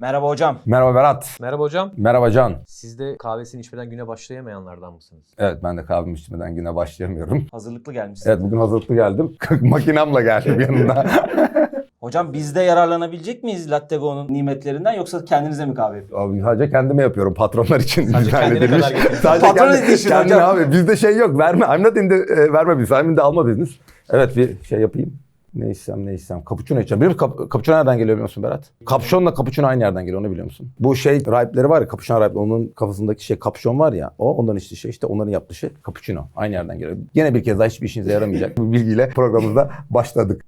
Merhaba hocam. Merhaba Berat. Merhaba hocam. Merhaba Can. Siz de kahvesini içmeden güne başlayamayanlardan mısınız? Evet ben de kahvemi içmeden güne başlayamıyorum. Hazırlıklı gelmişsin. Evet bugün hazırlıklı geldim. Makinamla geldim yanında. Hocam biz de yararlanabilecek miyiz Latte Go'nun nimetlerinden yoksa kendinize mi kahve yapıyorsunuz? Abi sadece kendime yapıyorum. Patronlar için Sadece dizayn kendine edilmiş. Sadece Patron kendine hocam. abi. Bizde şey yok. Verme. I'm not in the, e, verme business. I'm in the alma business. Evet bir şey yapayım. Ne içsem ne içsem. Cappuccino içeceğim. Biliyor musun kap- cappuccino nereden geliyor biliyor musun Berat? Kapşonla cappuccino aynı yerden geliyor onu biliyor musun? Bu şey rahipleri var ya cappuccino rahipleri. Onun kafasındaki şey kapşon var ya. O onların içtiği şey işte onların yaptığı şey cappuccino. Aynı yerden geliyor. Yine bir kez daha hiçbir işinize yaramayacak. Bu bilgiyle programımıza başladık.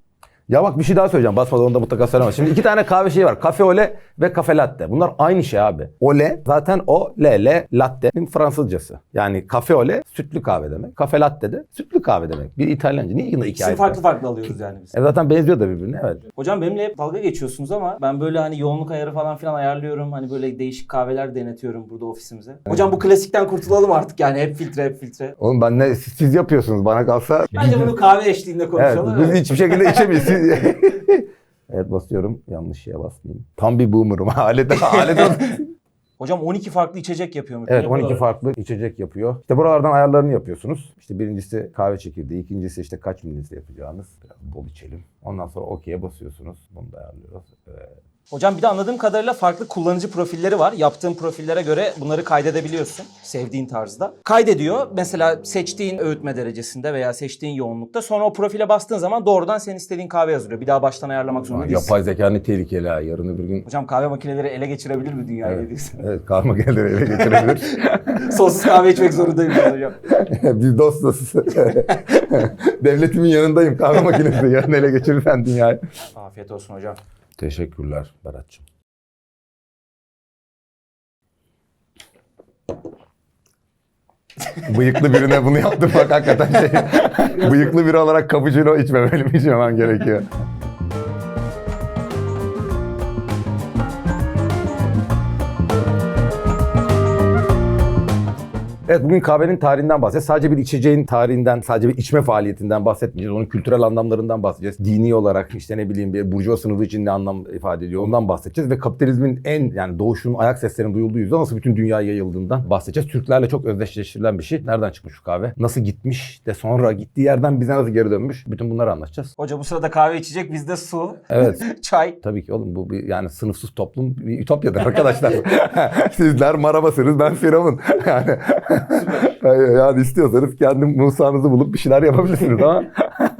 Ya bak bir şey daha söyleyeceğim. Basmadan onu da mutlaka söyleme. Şimdi iki tane kahve şeyi var. Kafe ole ve kafe latte. Bunlar aynı şey abi. Ole zaten o, le, le, latte'nin Fransızcası. Yani kafe ole sütlü kahve demek. Kafe latte de sütlü kahve demek. Bir İtalyanca. Niye yine iki İkisini ayrı? farklı farklı alıyoruz yani biz. E zaten benziyor da birbirine evet. Hocam benimle hep dalga geçiyorsunuz ama ben böyle hani yoğunluk ayarı falan filan ayarlıyorum. Hani böyle değişik kahveler denetiyorum burada ofisimize. Hocam bu klasikten kurtulalım artık yani hep filtre hep filtre. Oğlum ben ne siz, yapıyorsunuz bana kalsa. Bence bunu kahve eşliğinde Evet, konuşalım. biz hiçbir şekilde içemeyiz. Siz- evet basıyorum. Yanlış şeye basmayayım. Tam bir boomer'ım. Alete, alete Hocam 12 farklı içecek yapıyormuş. Evet 12 farklı içecek yapıyor. İşte buralardan ayarlarını yapıyorsunuz. İşte birincisi kahve çekirdeği, ikincisi işte kaç mililitre yapacağınız. Biraz bol içelim. Ondan sonra okey'e basıyorsunuz. Bunu da ayarlıyoruz. Evet. Hocam bir de anladığım kadarıyla farklı kullanıcı profilleri var. Yaptığın profillere göre bunları kaydedebiliyorsun. Sevdiğin tarzda. Kaydediyor. Mesela seçtiğin öğütme derecesinde veya seçtiğin yoğunlukta. Sonra o profile bastığın zaman doğrudan senin istediğin kahve yazılıyor. Bir daha baştan ayarlamak zorunda değilsin. Yapay zeka ne tehlikeli ha. Yarın öbür gün Hocam kahve makineleri ele geçirebilir mi dünyayı Evet, diyorsun? evet kahve makineleri ele geçirebilir. Sonsuz kahve içmek zorundayım hocam. Biz dostuz. Devletimin yanındayım kahve makinesi. Yarın ele geçirirsen dünyayı. Afiyet olsun hocam. Teşekkürler Berat'cığım. Bıyıklı birine bunu yaptım bak hakikaten şey. Bıyıklı biri olarak cappuccino içmemeli mi içmemem gerekiyor. Evet bugün kahvenin tarihinden bahsedeceğiz. Sadece bir içeceğin tarihinden, sadece bir içme faaliyetinden bahsetmeyeceğiz. Onun kültürel anlamlarından bahsedeceğiz. Dini olarak işte ne bileyim bir burjuva sınıfı için ne anlam ifade ediyor ondan bahsedeceğiz. Ve kapitalizmin en yani doğuşun ayak seslerinin duyulduğu yüzden nasıl bütün dünyaya yayıldığından bahsedeceğiz. Türklerle çok özdeşleştirilen bir şey. Nereden çıkmış şu kahve? Nasıl gitmiş de sonra gittiği yerden bize nasıl geri dönmüş? Bütün bunları anlatacağız. Hoca bu sırada kahve içecek bizde su, Evet. çay. Tabii ki oğlum bu bir yani sınıfsız toplum bir ütopyadır arkadaşlar. Sizler marabasınız ben firavun. Yani, yani istiyorsanız kendi Musa'nızı bulup bir şeyler yapabilirsiniz ama.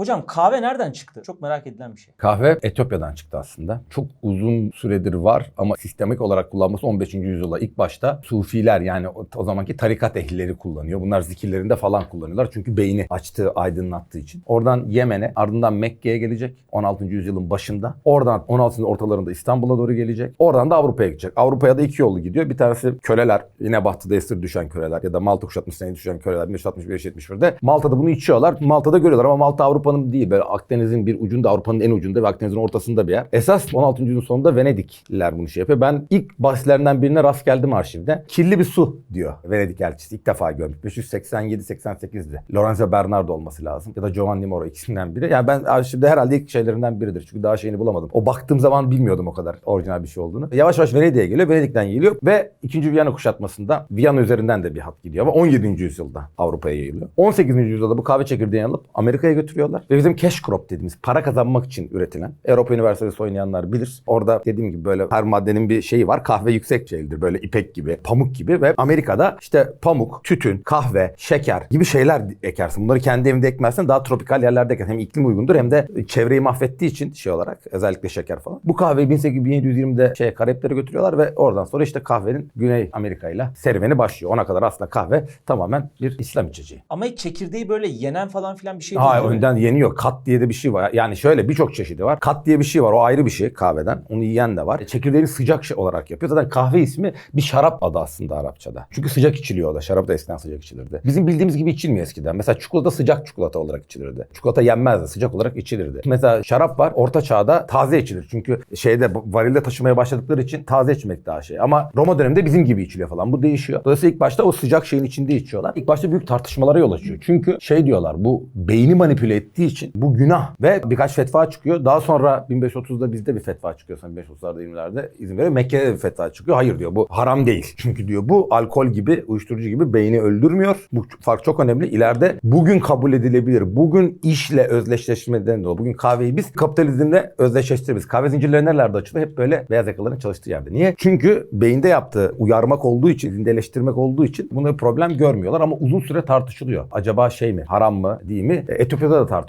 Hocam kahve nereden çıktı? Çok merak edilen bir şey. Kahve Etiyopya'dan çıktı aslında. Çok uzun süredir var ama sistemik olarak kullanması 15. yüzyıla ilk başta Sufiler yani o, zamanki tarikat ehlileri kullanıyor. Bunlar zikirlerinde falan kullanıyorlar. Çünkü beyni açtığı, aydınlattığı için. Oradan Yemen'e ardından Mekke'ye gelecek 16. yüzyılın başında. Oradan 16. ortalarında İstanbul'a doğru gelecek. Oradan da Avrupa'ya gidecek. Avrupa'ya da iki yolu gidiyor. Bir tanesi köleler. Yine batıda esir düşen köleler ya da Malta kuşatmasına düşen köleler 1961-71'de. Malta'da bunu içiyorlar. Malta'da görüyorlar ama Malta Avrupa'nın değil. Böyle Akdeniz'in bir ucunda, Avrupa'nın en ucunda ve Akdeniz'in ortasında bir yer. Esas 16. yüzyılın sonunda Venedikliler bunu şey yapıyor. Ben ilk bahislerinden birine rast geldim arşivde. Kirli bir su diyor Venedik elçisi. İlk defa görmüş. 587-88'di. Lorenzo Bernardo olması lazım. Ya da Giovanni Moro ikisinden biri. Yani ben arşivde herhalde ilk şeylerinden biridir. Çünkü daha şeyini bulamadım. O baktığım zaman bilmiyordum o kadar orijinal bir şey olduğunu. Yavaş yavaş Venedik'e geliyor. Venedik'ten geliyor ve 2. Viyana kuşatmasında Viyana üzerinden de bir hat gidiyor ama 17. yüzyılda Avrupa'ya yayılıyor. 18. yüzyılda bu kahve çekirdeğini alıp Amerika'ya götürüyorlar. Ve bizim cash crop dediğimiz para kazanmak için üretilen Avrupa Üniversitesi oynayanlar bilir. Orada dediğim gibi böyle her maddenin bir şeyi var. Kahve yüksek şeydir. Böyle ipek gibi, pamuk gibi ve Amerika'da işte pamuk, tütün, kahve, şeker gibi şeyler ekersin. Bunları kendi evinde ekmezsen daha tropikal yerlerde ekersin. Hem iklim uygundur hem de çevreyi mahvettiği için şey olarak özellikle şeker falan. Bu kahveyi 1800-1720'de şeye Karayiplere götürüyorlar ve oradan sonra işte kahvenin Güney Amerika ile serüveni başlıyor. Ona kadar aslında kahve tamamen bir İslam içeceği. Ama çekirdeği böyle yenen falan filan bir şey Hayır değil. mi? önden yeniyor. Kat diye de bir şey var. Yani şöyle birçok çeşidi var. Kat diye bir şey var. O ayrı bir şey kahveden. Onu yiyen de var. E, Çekirdeğini sıcak şey olarak yapıyor. Zaten kahve ismi bir şarap adı aslında Arapçada. Çünkü sıcak içiliyor da. Şarap da eskiden sıcak içilirdi. Bizim bildiğimiz gibi içilmiyor eskiden. Mesela çikolata sıcak çikolata olarak içilirdi. Çikolata yenmezdi. Sıcak olarak içilirdi. Mesela şarap var. Orta çağda taze içilir. Çünkü şeyde varilde taşımaya başladıkları için taze içmek daha şey. Ama Roma döneminde bizim gibi içiliyor falan. Bu değişiyor. Dolayısıyla ilk başta o sıcak şeyin içinde içiyorlar. İlk başta büyük tartışmalara yol açıyor. Çünkü şey diyorlar bu beyni manipüle ettiği gittiği için bu günah ve birkaç fetva çıkıyor. Daha sonra 1530'da bizde bir fetva çıkıyor. Sonra 1530'larda 20'lerde izin veriyor. Mekke'de de bir fetva çıkıyor. Hayır diyor bu haram değil. Çünkü diyor bu alkol gibi, uyuşturucu gibi beyni öldürmüyor. Bu fark çok önemli. İleride bugün kabul edilebilir. Bugün işle özdeşleşmeden dolayı. Bugün kahveyi biz kapitalizmle özdeşleştiririz. Kahve zincirleri nerelerde açılıyor? Hep böyle beyaz yakalıların çalıştığı yerde. Niye? Çünkü beyinde yaptığı uyarmak olduğu için, zindeleştirmek olduğu için bunda bir problem görmüyorlar ama uzun süre tartışılıyor. Acaba şey mi? Haram mı? Değil mi? E, Etiyopya'da da tartışılıyor.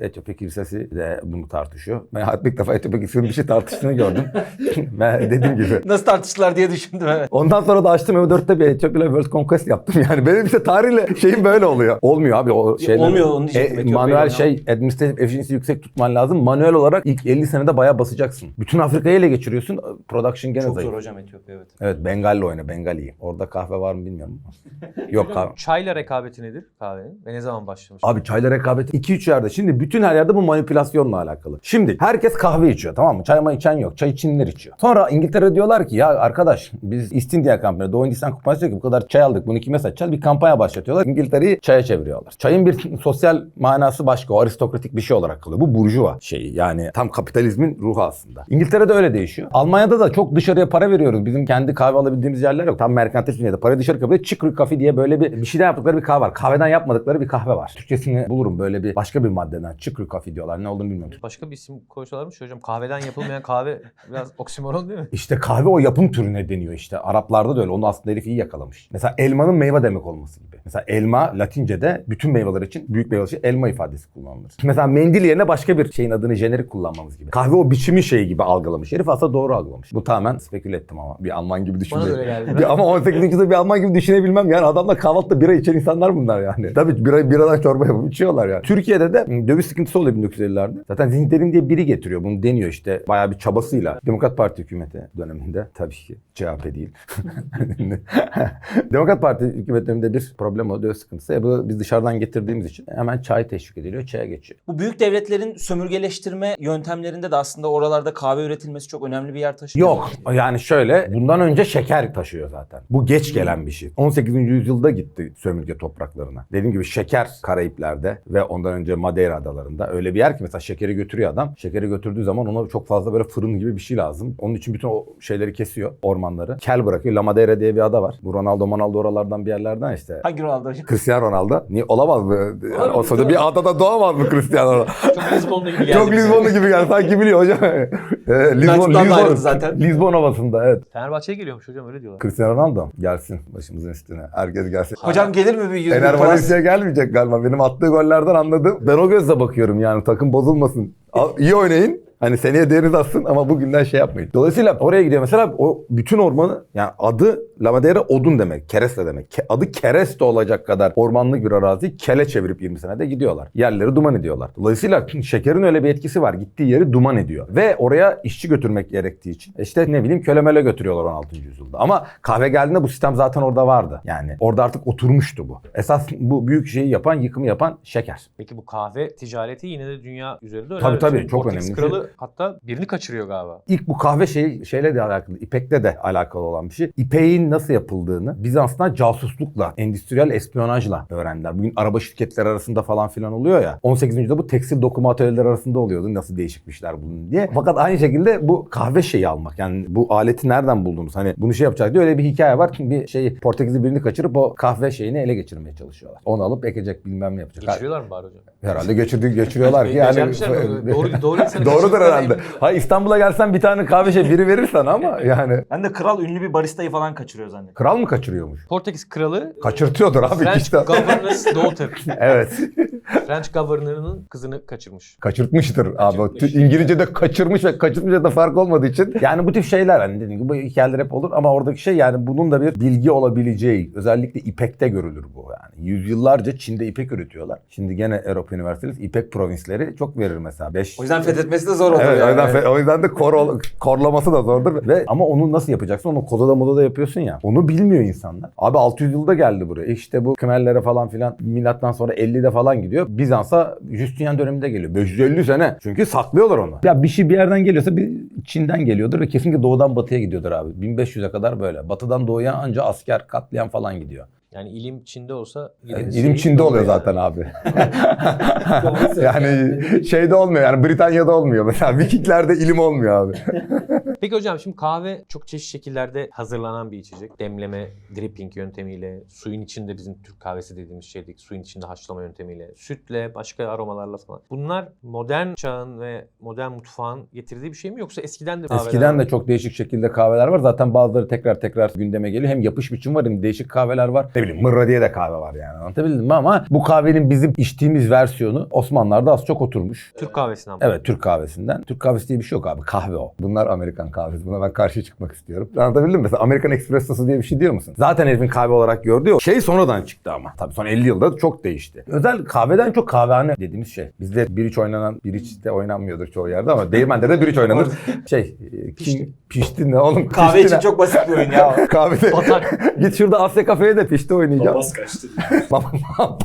Etiyopya Kilisesi de bunu tartışıyor. Ben hayatımda ilk defa Etiyopya Kilisesi'nin bir şey tartıştığını gördüm. ben dediğim gibi. Nasıl tartıştılar diye düşündüm evet. Ondan sonra da açtım Evo4'te bir Etiyopya World Conquest yaptım. Yani benim işte tarihle şeyim böyle oluyor. Olmuyor abi o şeyler. olmuyor, onu diyecektim, Etiyopya'yı manuel şey administratif efficiency yüksek tutman lazım. Manuel olarak ilk 50 senede bayağı basacaksın. Bütün Afrika'yı ele geçiriyorsun. Production gene Çok zayıf. zor hocam Etiyopya evet. Evet Bengal'le oyna. Bengal iyi. Orada kahve var mı bilmiyorum. Yok kahve. Çayla rekabeti nedir kahvenin? Ve ne zaman başlamış? Abi çayla rekabeti 2-3 yerde. Şimdi bütün her yerde bu manipülasyonla alakalı. Şimdi herkes kahve içiyor tamam mı? Çay mı içen yok. Çay Çinliler içiyor. Sonra İngiltere diyorlar ki ya arkadaş biz East India kampanya, Doğu Hindistan kumpanyası diyor ki bu kadar çay aldık bunu kime satacağız? Bir kampanya başlatıyorlar. İngiltere'yi çaya çeviriyorlar. Çayın bir sosyal manası başka. O aristokratik bir şey olarak kalıyor. Bu burjuva şeyi. Yani tam kapitalizmin ruhu aslında. İngiltere'de öyle değişiyor. Almanya'da da çok dışarıya para veriyoruz. Bizim kendi kahve alabildiğimiz yerler yok. Tam merkantil dünyada. Para dışarı kapıyor. Chicory Coffee diye böyle bir bir şeyden yaptıkları bir kahve var. Kahveden yapmadıkları bir kahve var. Türkçesini bulurum böyle bir başka bir maddeden. Chicory Coffee diyorlar. Ne olduğunu bilmiyorum. Başka bir isim koysalar mı hocam? Kahveden yapılmayan kahve biraz oksimoron değil mi? İşte kahve o yapım türüne deniyor işte. Araplarda da öyle. Onu aslında herif iyi yakalamış. Mesela elmanın meyve demek olması gibi. Mesela elma Latince'de bütün meyveler için, büyük meyveler için elma ifadesi kullanılır. Mesela mendil yerine başka bir şeyin adını jenerik kullanmamız gibi. Kahve o biçimi şeyi gibi algılamış. Herif aslında doğru algılamış. Bu tamamen spekül ettim ama. Bir Alman gibi Bana düşünmeyi. da öyle geldi. Bir- ama 18. yüzyılda bir Alman gibi düşünebilmem yani. Adamlar kahvaltıda bira içen insanlar bunlar yani. Tabii bira, biradan çorba yapıp içiyorlar yani. Türkiye'de de hı, döviz sıkıntısı oluyor 1950'lerde. Zaten Zinklerin diye biri getiriyor. Bunu deniyor işte bayağı bir çabasıyla. Demokrat Parti hükümeti döneminde tabii ki CHP değil. Demokrat Parti hükümet döneminde bir problem oldu. Döviz sıkıntısı. E bu biz dışarıdan getirdiğimiz için hemen çay teşvik ediliyor. Çaya geçiyor. Bu büyük devletlerin sömürgeleştirme yöntemlerinde de aslında oralarda kahve üretilmesi çok önemli bir yer taşıyor. Yok yani şöyle bundan önce şeker taşıyor zaten. Bu geç gelen bir şey. 18. yüzyılda gitti sömürge topraklarına. Dediğim gibi şeker Karayipler'de ve ondan önce Madeira adalarında öyle bir yer ki mesela şekeri götürüyor adam. Şekeri götürdüğü zaman ona çok fazla böyle fırın gibi bir şey lazım. Onun için bütün o şeyleri kesiyor ormanları. Kel bırakıyor. La Madeira diye bir ada var. Bu Ronaldo Ronaldo oralardan bir yerlerden işte. Hangi Ronaldo? Cristiano Ronaldo. Niye olamaz mı? Yani o sırada bir adada doğamaz mı Cristiano Ronaldo? Çok Lizbonlu gibi geldi. Çok bize. Lizbonlu gibi geldi. Sanki biliyor hocam. Ee, Lizbon, ayrıldı zaten. Lizbon havasında evet. Fenerbahçe'ye geliyormuş hocam öyle diyorlar. Cristiano Ronaldo gelsin başımızın üstüne. Herkes gelsin. Hocam gelir mi bir yüz? Valencia gelmeyecek galiba. Benim attığı gollerden anladım. Ben o gözle bakıyorum yani takım bozulmasın. Al- İyi oynayın. Hani seneye değeriniz atsın ama bugünden şey yapmayın. Dolayısıyla oraya gidiyor mesela o bütün ormanı yani adı La Madeira odun demek. Kereste demek. Ke- adı kereste olacak kadar ormanlık bir arazi kele çevirip 20 senede gidiyorlar. Yerleri duman ediyorlar. Dolayısıyla şekerin öyle bir etkisi var. Gittiği yeri duman ediyor. Ve oraya işçi götürmek gerektiği için işte ne bileyim kölemele götürüyorlar 16. yüzyılda. Ama kahve geldiğinde bu sistem zaten orada vardı. Yani orada artık oturmuştu bu. Esas bu büyük şeyi yapan, yıkımı yapan şeker. Peki bu kahve ticareti yine de dünya üzerinde önemli. Tabii, tabii, çok Portekiz önemli. kralı hatta birini kaçırıyor galiba. İlk bu kahve şeyi şeyle de alakalı, İpek'le de alakalı olan bir şey. İpeğin nasıl yapıldığını Bizans'tan casuslukla, endüstriyel espiyonajla öğrendiler. Bugün araba şirketleri arasında falan filan oluyor ya. 18. yüzyılda bu tekstil dokuma atölyeleri arasında oluyordu. Nasıl değişikmişler bunun diye. Fakat aynı şekilde bu kahve şeyi almak. Yani bu aleti nereden buldunuz? Hani bunu şey yapacak diye öyle bir hikaye var. Bir şey Portekizli birini kaçırıp o kahve şeyini ele geçirmeye çalışıyorlar. Onu alıp ekecek bilmem ne yapacak. Geçiriyorlar mı bari hocam? Herhalde geçirdi, geçiriyorlar ki yani. Doğru, doğru insanı Doğrudur kaçırdıklarına herhalde. Hayır İstanbul'a gelsen bir tane kahve şey biri verir sana ama yani. Ben de kral ünlü bir baristayı falan kaçırıyor zannettim. Kral mı kaçırıyormuş? Portekiz kralı Kaçırtıyordur abi French işte. Governor's daughter. evet. French Governor'ının kızını kaçırmış. Kaçırtmıştır abi. Tü- İngilizce'de kaçırmış ve kaçırmışça da fark olmadığı için. Yani bu tip şeyler hani dediğim gibi bu hikayeler hep olur ama oradaki şey yani bunun da bir bilgi olabileceği özellikle İpek'te görülür bu yani. Yüzyıllarca Çin'de ipek üretiyorlar. Şimdi gene Europe Universities İpek provinsleri çok verir mesela. 5 O yüzden fethetmesi de zor olur Evet, yani. o, yüzden, fe- o yüzden de kor, korlaması da zordur. Ve ama onu nasıl yapacaksın? Onu kodada modada yapıyorsun ya. Onu bilmiyor insanlar. Abi 600 yılda geldi buraya. İşte bu Kımerlere falan filan milattan sonra 50'de falan gidiyor. Bizans'a Justinian döneminde geliyor. 550 sene. Çünkü saklıyorlar onu. Ya bir şey bir yerden geliyorsa bir Çin'den geliyordur ve kesinlikle doğudan batıya gidiyordur abi. 1500'e kadar böyle. Batıdan doğuya anca asker katliam falan gidiyor. Yani ilim Çin'de olsa Yani ilim, Çin'de oluyor zaten abi. yani şeyde olmuyor yani Britanya'da olmuyor. Mesela Vikinglerde ilim olmuyor abi. Peki hocam şimdi kahve çok çeşitli şekillerde hazırlanan bir içecek. Demleme, dripping yöntemiyle, suyun içinde bizim Türk kahvesi dediğimiz şeydik. Suyun içinde haşlama yöntemiyle, sütle, başka aromalarla falan. Bunlar modern çağın ve modern mutfağın getirdiği bir şey mi yoksa eskiden de kahveler Eskiden de çok değişik şekilde kahveler var. Zaten bazıları tekrar tekrar gündeme geliyor. Hem yapış biçim var hem değişik kahveler var. Ne bileyim mırra diye de kahve var yani. Anlatabildim mi? Ama bu kahvenin bizim içtiğimiz versiyonu Osmanlılar'da az çok oturmuş. Türk kahvesinden? Evet Türk kahvesinden. Türk kahvesi diye bir şey yok abi. Kahve o. Bunlar Amerikan kahvesi. Buna ben karşı çıkmak istiyorum. Anlatabildim mi? Mesela Amerikan Espresso'su diye bir şey diyor musun? Zaten herifin kahve olarak gördüğü şey sonradan çıktı ama. Tabii son 50 yılda çok değişti. Özel kahveden çok kahvehane dediğimiz şey. Bizde bir iç oynanan, bir iç de oynanmıyordur çoğu yerde ama değirmende de bir iç oynanır. şey, e, kim pişti ne oğlum? Kahve Pişti için ne? çok basit bir oyun ya. Kahvede Batak. git şurada Asya kafeye de pişti oynayacağım. Papaz kaçtı.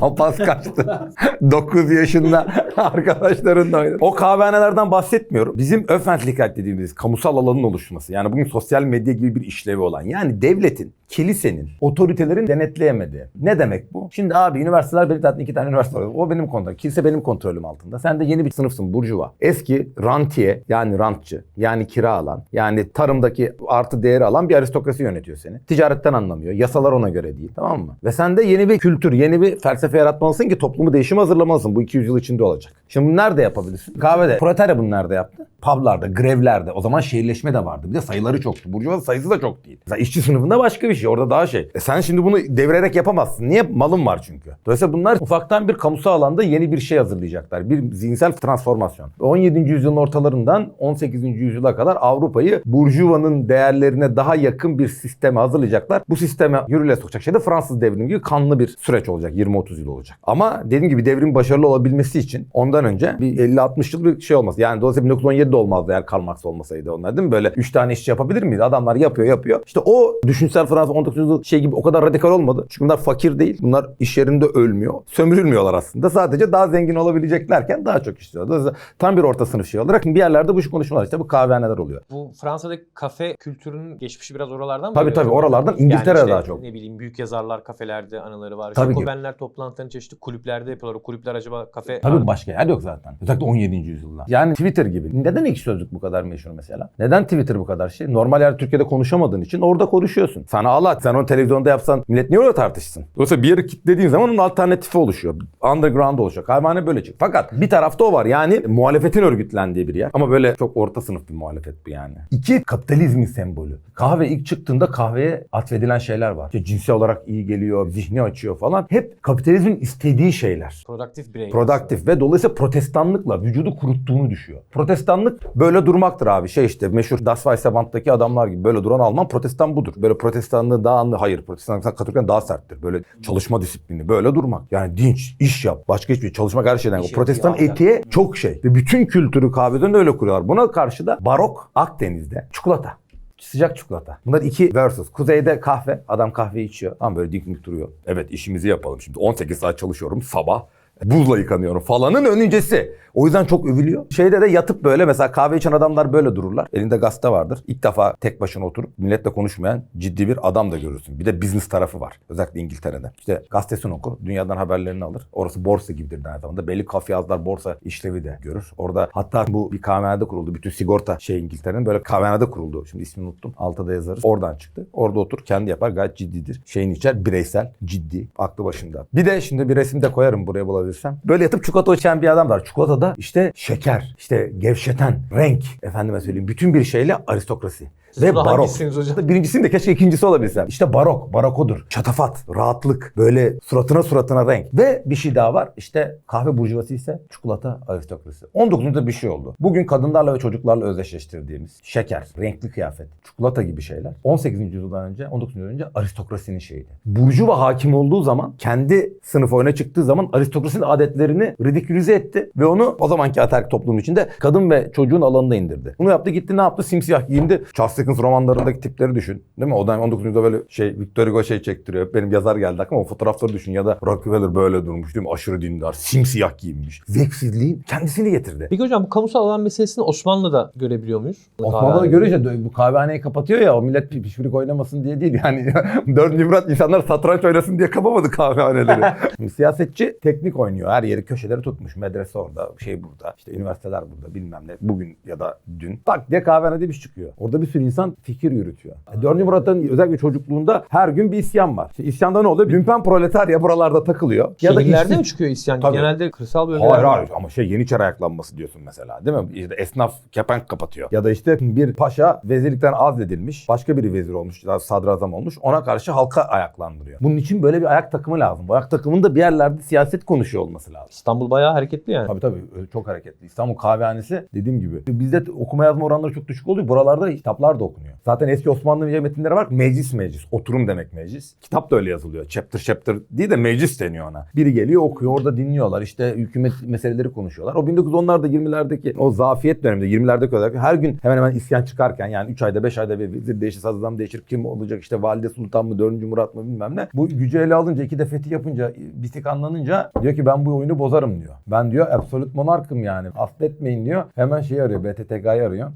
Papaz kaçtı. 9 yaşında arkadaşlarınla oynadı. O kahvehanelerden bahsetmiyorum. Bizim Öffentlichkeit dediğimiz kamusal alanın oluşması. Yani bugün sosyal medya gibi bir işlevi olan. Yani devletin, kilisenin, otoritelerin denetleyemediği. Ne demek bu? Şimdi abi üniversiteler benim zaten iki tane üniversite var. O benim kontrolüm. Kilise benim kontrolüm altında. Sen de yeni bir sınıfsın burjuva. Eski rantiye yani rantçı yani kira alan yani tarımdaki artı değeri alan bir aristokrasi yönetiyor seni. Ticaretten anlamıyor. Yasalar ona göre değil. Tamam mı? Ve sen de yeni bir kültür, yeni bir felsefe yaratmalısın ki toplumu değişime hazırlamalısın. Bu 200 yıl içinde olacak. Şimdi bunu nerede yapabilirsin? Kahvede. Proletarya bunu nerede yaptı? Publarda, grevlerde. O zaman şehirleşme de vardı. Bir de sayıları çoktu. Burjuva sayısı da çok değil. Mesela işçi sınıfında başka bir şey. Orada daha şey. E sen şimdi bunu devirerek yapamazsın. Niye? Malın var çünkü. Dolayısıyla bunlar ufaktan bir kamusal alanda yeni bir şey hazırlayacaklar. Bir zihinsel transformasyon. 17. yüzyılın ortalarından 18. yüzyıla kadar Avrupa'yı burjuvanın değerlerine daha yakın bir sisteme hazırlayacaklar. Bu sisteme yürürlüğe sokacak şey de Fransız devrimi gibi kanlı bir süreç olacak. 20-30 yıl olacak. Ama dediğim gibi devrim başarılı olabilmesi için ondan önce bir 50-60 yıl bir şey olmaz. Yani dolayısıyla 1917'de olmazdı eğer Karl Marx olmasaydı onlar değil mi? Böyle 3 tane işçi yapabilir miydi? Adamlar yapıyor yapıyor. İşte o düşünsel Fransız 19. yüzyıl şey gibi o kadar radikal olmadı. Çünkü bunlar fakir değil. Bunlar iş yerinde ölmüyor. Sömürülmüyorlar aslında. Sadece daha zengin olabileceklerken daha çok işliyor. Dolayısıyla tam bir orta sınıf şey olarak bir yerlerde bu şu konuşmalar işte bu kahvehaneler oluyor. Bu Fransa'daki kafe kültürünün geçmişi biraz oralardan mı? Tabii tabii, oralardan. İngiltere'de daha çok. Ne bileyim büyük yazarlar kafelerde anıları var. Tabii. Jacobenler toplantılarını çeşitli kulüplerde yapıyorlar. O kulüpler acaba kafe... Tabii başka yer yok zaten. Özellikle 17. yüzyılda. Yani Twitter gibi. Neden ilk sözlük bu kadar meşhur mesela? Neden Twitter bu kadar şey? Normal yer Türkiye'de konuşamadığın için orada konuşuyorsun. Sana Allah sen onu televizyonda yapsan millet niye orada tartışsın? Dolayısıyla bir yeri kilitlediğin zaman onun alternatifi oluşuyor. Underground oluşuyor. Kahvehane böyle çık. Fakat bir tarafta o var. Yani muhalefetin örgütlendiği bir yer. Ama böyle çok orta sınıf bir muhalefet bu yani. İki kapitalizmin sembolü. Kahve ilk çıktığında kahveye atfedilen şeyler var. İşte cinsel olarak iyi geliyor, zihni açıyor falan. Hep kapitalizmin istediği şeyler. Produktif birey. Produktif ve dolayısıyla protestanlıkla vücudu kuruttuğunu düşüyor. Protestanlık böyle durmaktır abi. Şey işte meşhur Das Weiße Band'daki adamlar gibi böyle duran Alman protestan budur. Böyle protestanlığı daha anlı. Hayır protestanlık Katolikten daha serttir. Böyle çalışma disiplini böyle durmak. Yani dinç, iş yap. Başka hiçbir şey. Çalışmak her şeyden. İş Protestan etiğe çok şey. Ve bütün kültürü kahveden de öyle kuruyorlar. Buna karşı da barok Akdeniz'de çikolata. Sıcak çikolata. Bunlar iki versus. Kuzeyde kahve. Adam kahve içiyor. Tam böyle dik duruyor. Evet işimizi yapalım şimdi. 18 saat çalışıyorum sabah. Buzla yıkanıyorum falanın öncesi. O yüzden çok övülüyor. Şeyde de yatıp böyle mesela kahve içen adamlar böyle dururlar. Elinde gazete vardır. İlk defa tek başına oturup milletle konuşmayan ciddi bir adam da görürsün. Bir de business tarafı var. Özellikle İngiltere'de. İşte gazetesini oku. Dünyadan haberlerini alır. Orası borsa gibidir aynı zamanda. Belli kafiyazlar borsa işlevi de görür. Orada hatta bu bir kahvehanede kuruldu. Bütün sigorta şey İngiltere'nin böyle kahvehanede kuruldu. Şimdi ismini unuttum. Altta da yazarız. Oradan çıktı. Orada otur kendi yapar. Gayet ciddidir. Şeyini içer. Bireysel. Ciddi. Aklı başında. Bir de şimdi bir resim de koyarım buraya bulabilirsem. Böyle yatıp çikolata içen bir adam var. Çikolatada işte şeker, işte gevşeten, renk, efendime söyleyeyim. Bütün bir şeyle aristokrasi. Ve da barok. hocam? Birincisinin de keşke ikincisi olabilsem. İşte barok, barokodur. Şatafat, rahatlık, böyle suratına suratına renk. Ve bir şey daha var. İşte kahve burjuvası ise çikolata aristokrasi. 19'unda bir şey oldu. Bugün kadınlarla ve çocuklarla özdeşleştirdiğimiz şeker, renkli kıyafet, çikolata gibi şeyler. 18. yüzyıldan önce, 19. yüzyıldan önce aristokrasinin şeyiydi. Burjuva hakim olduğu zaman, kendi sınıfı öne çıktığı zaman aristokrasinin adetlerini ridikülize etti ve onu o zamanki ataerkil toplumun içinde kadın ve çocuğun alanına indirdi. Bunu yaptı gitti ne yaptı? Simsiyah giyindi. Chelsea Dickens romanlarındaki tipleri düşün. Değil mi? O da 19. yüzyılda böyle şey Victor Hugo şey çektiriyor. Benim yazar geldi aklıma o fotoğrafları düşün ya da Rockefeller böyle durmuş değil mi? Aşırı dindar, simsiyah giyinmiş. Zevksizliğin kendisini getirdi. Peki hocam bu kamusal alan meselesini Osmanlı'da görebiliyor muyuz? Osmanlı'da Kahvehane. görünce bu kahvehaneyi kapatıyor ya o millet pi- pişpirik oynamasın diye değil yani. 4. Murat insanlar satranç oynasın diye kapamadı kahvehaneleri. Şimdi siyasetçi teknik oynuyor. Her yeri köşeleri tutmuş. Medrese orada, şey burada, işte üniversiteler burada bilmem ne. Bugün ya da dün. Tak diye kahvehanede bir şey çıkıyor. Orada bir sürü insan fikir yürütüyor. 4. Murat'ın özellikle çocukluğunda her gün bir isyan var. İşte isyanda ne oluyor? Lümpen proletarya buralarda takılıyor. Şehirlerde işsiz- mi çıkıyor isyan? Tabii. Genelde kırsal bölgelerde. Hayır hayır ama şey Yeniçeri ayaklanması diyorsun mesela değil mi? İşte esnaf kepenk kapatıyor. Ya da işte bir paşa vezirlikten azledilmiş. Başka biri vezir olmuş, sadrazam olmuş. Ona karşı halka ayaklandırıyor. Bunun için böyle bir ayak takımı lazım. Bu ayak takımının da bir yerlerde siyaset konuşuyor olması lazım. İstanbul bayağı hareketli yani. Tabii tabii çok hareketli. İstanbul kahvehanesi dediğim gibi. Bizde okuma yazma oranları çok düşük oluyor. Buralarda kitaplar da okunuyor. Zaten eski Osmanlı metinleri var. Meclis meclis. Oturum demek meclis. Kitap da öyle yazılıyor. Chapter chapter değil de meclis deniyor ona. Biri geliyor okuyor orada dinliyorlar. İşte hükümet meseleleri konuşuyorlar. O 1910'larda 20'lerdeki o zafiyet döneminde 20'lerdeki olarak her gün hemen hemen isyan çıkarken yani 3 ayda 5 ayda bir vezir değişir, sadrazam değişir. Kim olacak işte valide sultan mı 4. Murat mı bilmem ne. Bu gücü ele alınca iki de fethi yapınca bir tek anlanınca diyor ki ben bu oyunu bozarım diyor. Ben diyor absolut monarkım yani. Affetmeyin diyor. Hemen şey arıyor BTTK'yı arıyor.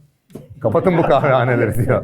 Kapatın bu kahvehaneleri diyor.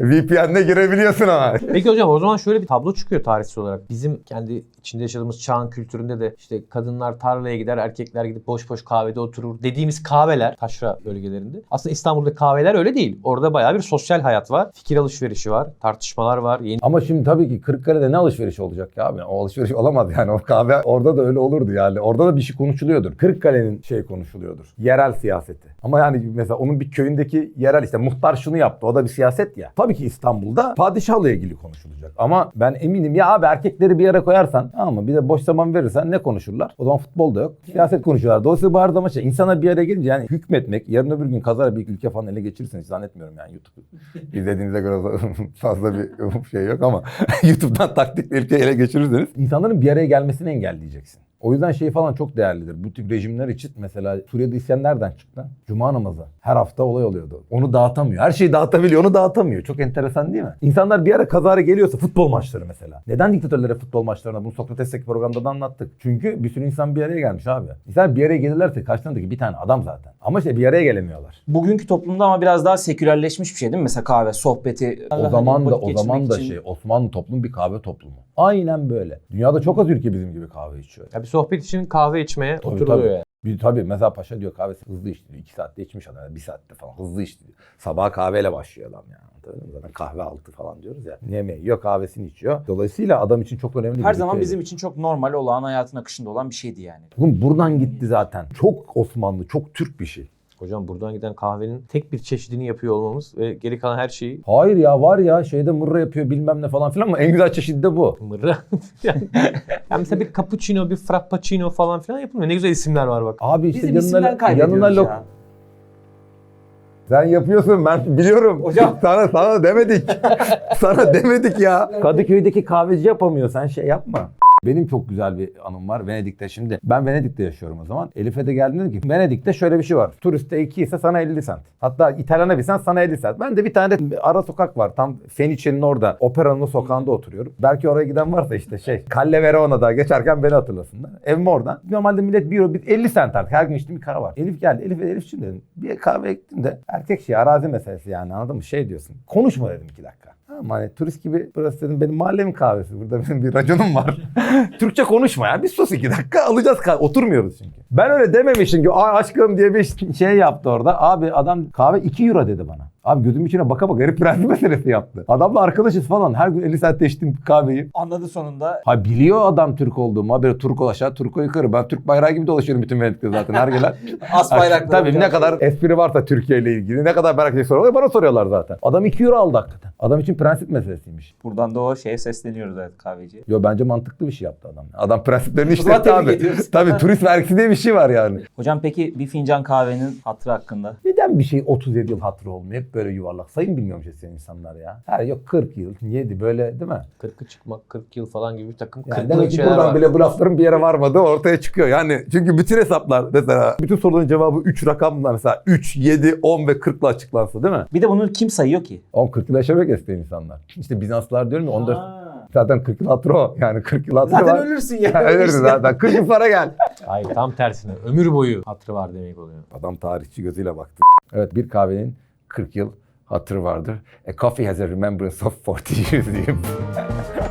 VPN'le girebiliyorsun ama. Peki hocam o zaman şöyle bir tablo çıkıyor tarihsel olarak. Bizim kendi içinde yaşadığımız çağın kültüründe de işte kadınlar tarlaya gider, erkekler gidip boş boş kahvede oturur dediğimiz kahveler taşra bölgelerinde. Aslında İstanbul'da kahveler öyle değil. Orada bayağı bir sosyal hayat var. Fikir alışverişi var, tartışmalar var. Yeni Ama şimdi tabii ki Kırıkkale'de ne alışveriş olacak ya abi? O alışveriş olamaz yani. O kahve orada da öyle olurdu yani. Orada da bir şey konuşuluyordur. Kırıkkale'nin şey konuşuluyordur. Yerel siyaseti. Ama yani mesela onun bir köyündeki yerel işte muhtar şunu yaptı. O da bir siyaset ya. Tabii ki İstanbul'da padişahla ilgili konuşulacak. Ama ben eminim ya abi erkekleri bir yere koyarsan mı? Bir de boş zaman verirsen ne konuşurlar? O zaman futbol da yok. Siyaset konuşuyorlar. Dolayısıyla bu her zaman şey. İnsanlar bir araya gelince yani hükmetmek yarın öbür gün kazara bir ülke falan ele geçirirsiniz. Zannetmiyorum yani YouTube izlediğinize göre fazla bir şey yok ama YouTube'dan taktikle ülke ele geçirirseniz insanların bir araya gelmesini engelleyeceksin. O yüzden şey falan çok değerlidir. Bu tip rejimler için mesela Suriye'de isyan nereden çıktı? Cuma namazı. Her hafta olay oluyordu. Onu dağıtamıyor. Her şeyi dağıtabiliyor, onu dağıtamıyor. Çok enteresan değil mi? İnsanlar bir ara kazara geliyorsa futbol maçları mesela. Neden diktatörlere futbol maçlarına? Bunu Sokrates'teki programda da anlattık. Çünkü bir sürü insan bir araya gelmiş abi. İnsan bir araya gelirlerse karşılarındaki bir tane adam zaten. Ama işte bir araya gelemiyorlar. Bugünkü toplumda ama biraz daha sekülerleşmiş bir şey değil mi? Mesela kahve, sohbeti. O Hani zaman da vakit o zaman da için- şey Osmanlı toplumu bir kahve toplumu. Aynen böyle. Dünyada çok az ülke bizim gibi kahve içiyor. ya bir sohbet için kahve içmeye Tabii, oturuluyor tabii. yani. Bir, tabii mesela paşa diyor kahvesi hızlı içti diyor. 2 saatte içmiş adam. 1 saatte falan hızlı içti diyor. Sabah kahveyle başlıyor adam yani. Mı? Zaten kahve altı falan diyoruz ya. Yemeği yiyor kahvesini içiyor. Dolayısıyla adam için çok önemli bir Her zaman ritüel. bizim için çok normal olağan hayatın akışında olan bir şeydi yani. Oğlum buradan gitti zaten. Çok Osmanlı, çok Türk bir şey. Hocam buradan giden kahvenin tek bir çeşidini yapıyor olmamız ve geri kalan her şeyi Hayır ya var ya şeyde mırra yapıyor bilmem ne falan filan ama en güzel çeşidi de bu. mırra. yani, yani mesela bir cappuccino, bir frappuccino falan filan yapılmıyor. Ne güzel isimler var bak. Abi işte Bizim yanına, yanına lok... ya. Sen yapıyorsun ben biliyorum. Hocam. Sana sana demedik. sana demedik ya. Kadıköy'deki kahveci yapamıyor. Sen şey yapma. Benim çok güzel bir anım var Venedik'te şimdi. Ben Venedik'te yaşıyorum o zaman. Elif'e de geldim dedim ki Venedik'te şöyle bir şey var. Turiste 2 ise sana 50 sent. Hatta İtalyan'a bilsen sana 50 sent. Ben de bir tane de ara sokak var. Tam Fenice'nin orada. Operanın sokağında oturuyorum. Belki oraya giden varsa işte şey. Calle Verona'da geçerken beni hatırlasınlar. Evim oradan. Normalde millet bir euro bir 50 sent artık. Her gün içtiğim bir kahve var. Elif geldi. Elif Elif'ciğim dedim. Bir kahve gittim de erkek şey arazi meselesi yani anladın mı? Şey diyorsun. Konuşma dedim iki dakika. Ama hani turist gibi burası dedim benim mahallemin kahvesi. Burada benim bir raconum var. Türkçe konuşma ya. Bir sus iki dakika alacağız kahve. Oturmuyoruz çünkü. Ben öyle dememişim ki aşkım diye bir şey yaptı orada. Abi adam kahve 2 euro dedi bana. Abi gözümün içine baka baka herif prensip meselesi yaptı. Adamla arkadaşız falan. Her gün 50 saatte içtim kahveyi. Anladı sonunda. Ha biliyor adam Türk olduğumu. Haberi Turko aşağı, Turko yukarı. Ben Türk bayrağı gibi dolaşıyorum bütün Venedik'te zaten her gelen. As bayrakları. Tabii ne kadar espri varsa Türkiye ile ilgili, ne kadar merak ediyor soruyorlar, bana soruyorlar zaten. Adam 2 euro aldı hakikaten. Adam için prensip meselesiymiş. Buradan da o şeye sesleniyoruz evet kahveciye. Yo bence mantıklı bir şey yaptı adam. Adam prensiplerini işletti abi. Tabii turist vergisi diye bir şey var yani. Hocam peki bir fincan kahvenin hatırı hakkında? Neden bir şey 37 yıl hatırı olmuyor? Hep böyle yuvarlak. Sayın bilmiyormuş eskiden insanlar ya. Her yok 40 yıl, 7 böyle değil mi? 40'ı çıkmak 40 yıl falan gibi bir takım Yani 40 demek ki buradan var. bile bu lafların bir yere varmadığı ortaya çıkıyor. Yani çünkü bütün hesaplar mesela bütün soruların cevabı 3 rakamla mesela 3, 7, 10 ve 40'la açıklansa değil mi? Bir de bunu kim sayıyor ki? 10 40 yıl yaşamak isteyen insanlar. İşte Bizanslılar diyorum ya 14 Aa. zaten 40 yıl hatırı o. Yani 40 yıl hatırı Zaten var. ölürsün ya. Ölürsün zaten. 40 yıl para gel. Hayır tam tersine ömür boyu hatırı var demek oluyor. Adam tarihçi gözüyle baktı. Evet bir kahvenin 40 yıl hatırı vardır. A coffee has a remembrance of 40 years diyeyim.